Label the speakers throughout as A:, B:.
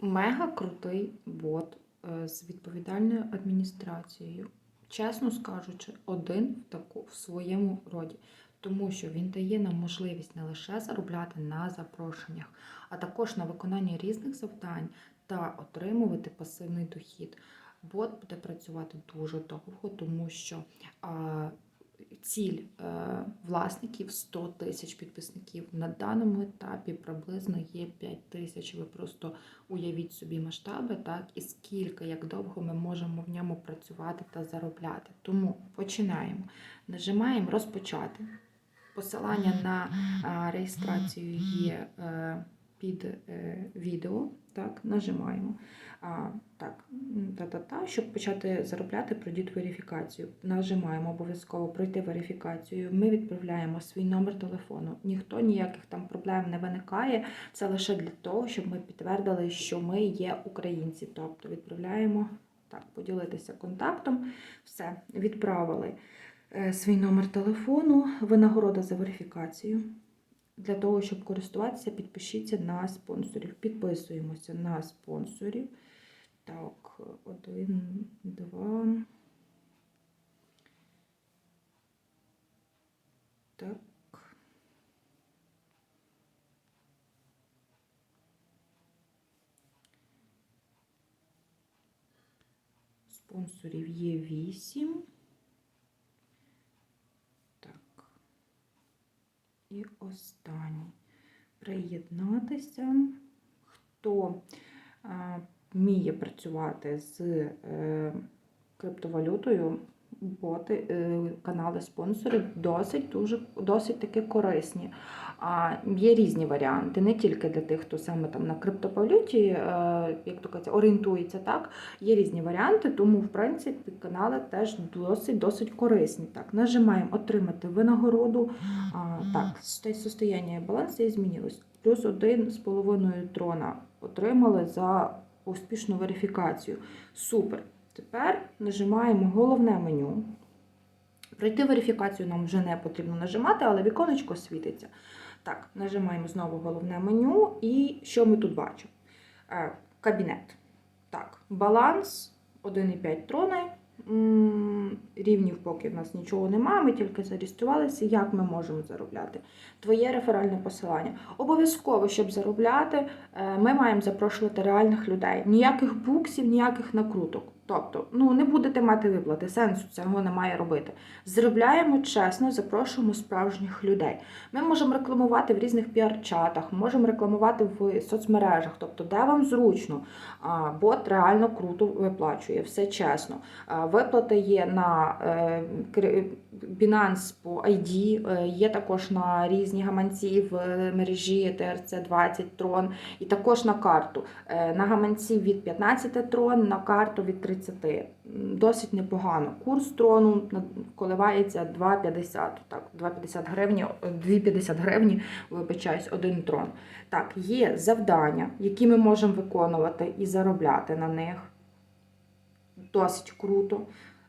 A: Мега крутий бот е, з відповідальною адміністрацією. Чесно скажучи, один в таку в своєму роді, тому що він дає нам можливість не лише заробляти на запрошеннях, а також на виконання різних завдань та отримувати пасивний дохід. Бот буде працювати дуже довго, тому що а, ціль е, власників 100 тисяч підписників. На даному етапі приблизно є 5 тисяч. Ви просто уявіть собі масштаби, так і скільки, як довго ми можемо в ньому працювати та заробляти. Тому починаємо. Нажимаємо розпочати. Посилання на а, реєстрацію є е, під е, відео. Так, нажимаємо. А, так, та-та-та, щоб почати заробляти, пройдіть верифікацію. Нажимаємо обов'язково пройти верифікацію. Ми відправляємо свій номер телефону. Ніхто ніяких там проблем не виникає. Це лише для того, щоб ми підтвердили, що ми є українці. Тобто відправляємо так, поділитися контактом. Все, відправили е, свій номер телефону, винагорода за верифікацію. Для того, щоб користуватися, підпишіться на спонсорів. Підписуємося на спонсорів. Так, один, два. Так. Спонсорів є вісім. Так. І останній. Приєднатися. Хто вміє працювати з е, криптовалютою, боти, е, канали спонсорів досить дуже досить таки корисні. А є різні варіанти, не тільки для тих, хто саме там на криптовалюті, е, як то кажуть, орієнтується, так є різні варіанти, тому в принципі канали теж досить досить корисні. Так, нажимаємо отримати винагороду. А, так, состояння і баланс і змінилось. Плюс один з половиною трона отримали за успішну верифікацію. Супер. Тепер нажимаємо головне меню. Пройти верифікацію нам вже не потрібно нажимати, але віконечко світиться. Так, нажимаємо знову головне меню. І що ми тут бачимо? Е, Кабінет. Так, баланс 1,5 трони. Рівнів поки в нас нічого немає, ми тільки зареєструвалися. Як ми можемо заробляти? Твоє реферальне посилання. Обов'язково, щоб заробляти, е, ми маємо запрошувати реальних людей. Ніяких буксів, ніяких накруток. Тобто, ну не будете мати виплати, сенсу цього немає робити. Заробляємо чесно, запрошуємо справжніх людей. Ми можемо рекламувати в різних піар-чатах, можемо рекламувати в соцмережах, тобто де вам зручно. Бот реально круто виплачує, все чесно. Виплати є на е, Binance по ID, е, є також на різні гаманці в мережі TRC20 Tron і також на карту. Е, На гаманці від 15 трон, на карту від 30. М, Досить непогано. Курс трону коливається 2,50. Так, 2,50 гривні, 2,50 гривні, вибачаюсь, один трон. Так, є завдання, які ми можемо виконувати і заробляти на них. Досить круто.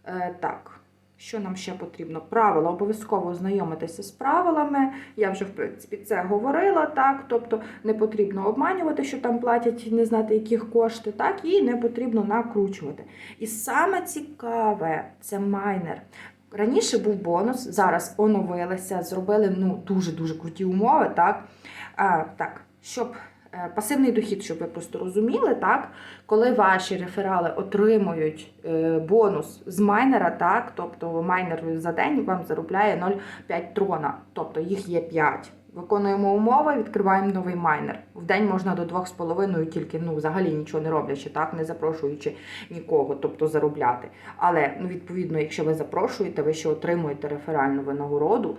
A: Е, так. Що нам ще потрібно? Правила, обов'язково ознайомитися з правилами. Я вже в принципі це говорила, так. Тобто не потрібно обманювати, що там платять не знати яких кошти, так, і не потрібно накручувати. І саме цікаве це майнер. Раніше був бонус, зараз оновилися, зробили ну, дуже-дуже круті умови, так. А, так, щоб пасивний дохід, щоб ви просто розуміли, так, коли ваші реферали отримують е, бонус з майнера, так, тобто майнер за день вам заробляє 0,5 трона, тобто їх є 5. Виконуємо умови, відкриваємо новий майнер. В день можна до 2,5 тільки ну, взагалі нічого не роблячи, так, не запрошуючи нікого, тобто заробляти. Але ну, відповідно, якщо ви запрошуєте, ви ще отримуєте реферальну винагороду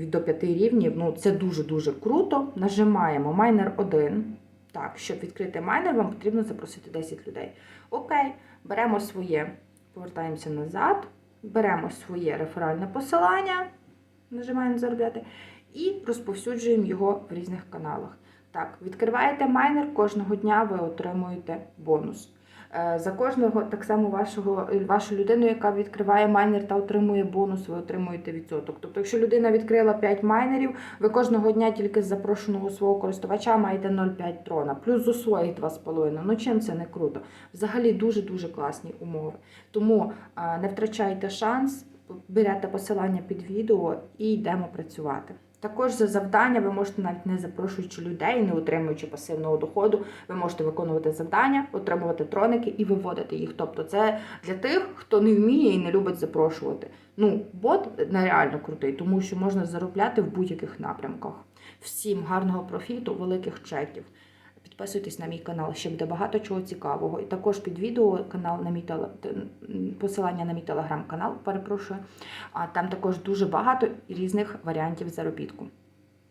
A: до 5 рівнів. Ну, це дуже-дуже круто. Нажимаємо майнер 1. Так, щоб відкрити майнер, вам потрібно запросити 10 людей. Окей, беремо своє, повертаємося назад, беремо своє реферальне посилання, нажимаємо заробляти, і розповсюджуємо його в різних каналах. Так, відкриваєте майнер, кожного дня ви отримуєте бонус. Е, За кожного так само вашого вашу людину, яка відкриває майнер та отримує бонус, ви отримуєте відсоток. Тобто, якщо людина відкрила 5 майнерів, ви кожного дня тільки з запрошеного свого користувача маєте 0,5 трона, плюс з своїх 2,5. Ну чим це не круто? Взагалі дуже дуже класні умови. Тому е, не втрачайте шанс, берете посилання під відео і йдемо працювати. Також за завдання ви можете навіть не запрошуючи людей, не отримуючи пасивного доходу, ви можете виконувати завдання, отримувати троники і виводити їх. Тобто, це для тих, хто не вміє і не любить запрошувати. Ну, бот нереально крутий, тому що можна заробляти в будь-яких напрямках. Всім гарного профіту, великих чеків. Підписуйтесь на мій канал, ще буде багато чого цікавого. І також під відео канал на мій теле... посилання на мій телеграм-канал, перепрошую. А там також дуже багато різних варіантів заробітку.